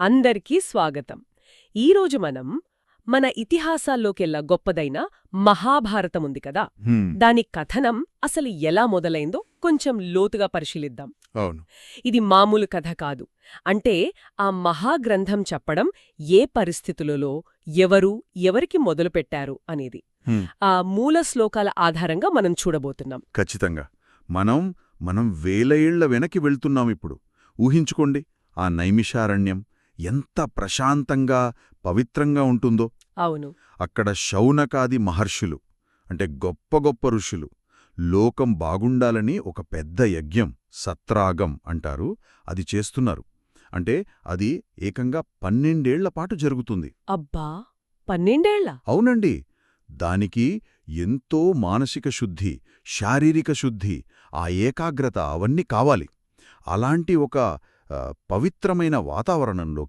అందరికీ స్వాగతం. ఈరోజు మనం మన ఇతిహాసాల్లోకెల్లా గొప్పదైన మహాభారతం ఉంది కదా? దాని కథనం అసలు ఎలా మొదలైందో కొంచెం లోతుగా పరిశీలిద్దాం. అవును. ఇది మామూలు కథ కాదు. అంటే ఆ మహాగ్రంథం చెప్పడం ఏ పరిస్థితులలో ఎవరు ఎవరికి మొదలుపెట్టారు అనేది. ఆ మూల శ్లోకాల ఆధారంగా మనం చూడబోతున్నాం. ఖచ్చితంగా. మనం మనం వేల ఏళ్ళ వెనక్కి వెళ్తున్నాం ఇప్పుడు. ఊహించుకోండి ఆ నైమిషారణ్యం ఎంత ప్రశాంతంగా పవిత్రంగా ఉంటుందో. అవును. అక్కడ శౌనకాది మహర్షులు అంటే గొప్ప గొప్ప ఋషులు లోకం బాగుండాలని ఒక పెద్ద యజ్ఞం సత్రాగం అంటారు అది చేస్తున్నారు. అంటే అది ఏకంగా పన్నెండేళ్ళ పాటు జరుగుతుంది. అబ్బా! పన్నెండేళ్ళ? అవునండి. దానికి ఎంతో మానసిక శుద్ధి శారీరక శుద్ధి ఆ ఏకాగ్రత అవన్నీ కావాలి. అలాంటి ఒక పవిత్రమైన వాతావరణంలో